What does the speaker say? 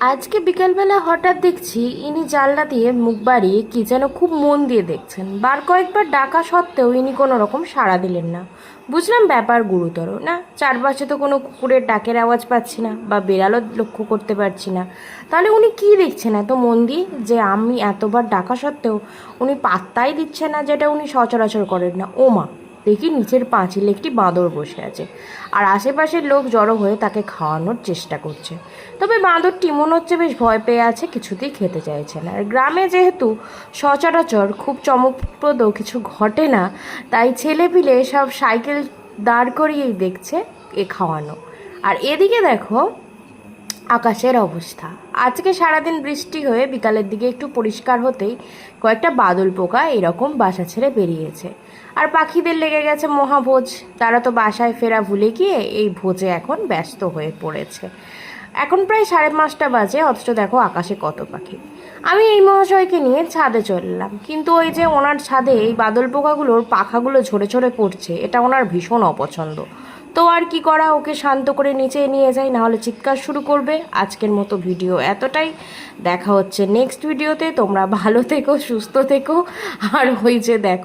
আজকে বিকালবেলা হঠাৎ দেখছি ইনি জানলা দিয়ে মুখ বাড়িয়ে কি যেন খুব মন দিয়ে দেখছেন। বার কয়েকবার ডাকা সত্ত্বেও ইনি কোনো রকম সাড়া দিলেন না। বুঝলাম ব্যাপার গুরুতর, না? চারপাশে তো কোনো কুকুরের ডাকের আওয়াজ পাচ্ছি না বা বেড়ালও লক্ষ্য করতে পারছি না। তাহলে উনি কি দেখছেন এত মন দিয়ে যে আমি এতবার ডাকা সত্ত্বেও উনি পাত্তাই দিচ্ছে না যেটা উনি সচরাচর করেন না? ও মা দেখি নিচের পাঁচিলে একটি বাঁদর বসে আছে। আর আশেপাশের লোক জড়ো হয়ে তাকে খাওয়ানোর চেষ্টা করছে। তবে বাঁদরটি মনে হচ্ছে বেশ ভয় পেয়ে আছে, কিছুতেই খেতে চাইছে না। আর গ্রামে যেহেতু সচরাচর খুব চমকপ্রদ কিছু ঘটে না, তাই ছেলেপিলে সব সাইকেল দাঁড় করিয়েই দেখছে এ খাওয়ানো। আর এদিকে দেখো আকাশের অবস্থা। আজকে সারাদিন বৃষ্টি হয়ে বিকালের দিকে একটু পরিষ্কার হতেই কয়েকটা বাদল পোকা এরকম বাসা ছেড়ে বেরিয়েছে। আর পাখিদের লেগে গেছে মহাভোজ। তারা তো বাসায় ফেরা ভুলে গিয়ে এই ভোজে এখন ব্যস্ত হয়ে পড়েছে। এখন প্রায় সাড়ে পাঁচটা বাজে, অথচ দেখো আকাশে কত পাখি। আমি এই মহাশয়কে নিয়ে ছাদে চললাম, কিন্তু ওই যে ওনার ছাদে এই বাদল পোকাগুলোর পাখাগুলো ঝরে ঝরে পড়ছে, এটা ওনার ভীষণ অপছন্দ। তো আর কি করা, ওকে শান্ত করে নিচে নিয়ে যাই, নাহলে চিৎকার শুরু করবে। আজকের মতো ভিডিও এতটাই। দেখা হচ্ছে নেক্সট ভিডিওতে তোমরা ভালো থেকো, সুস্থ থেকো। আর ওই যে দেখো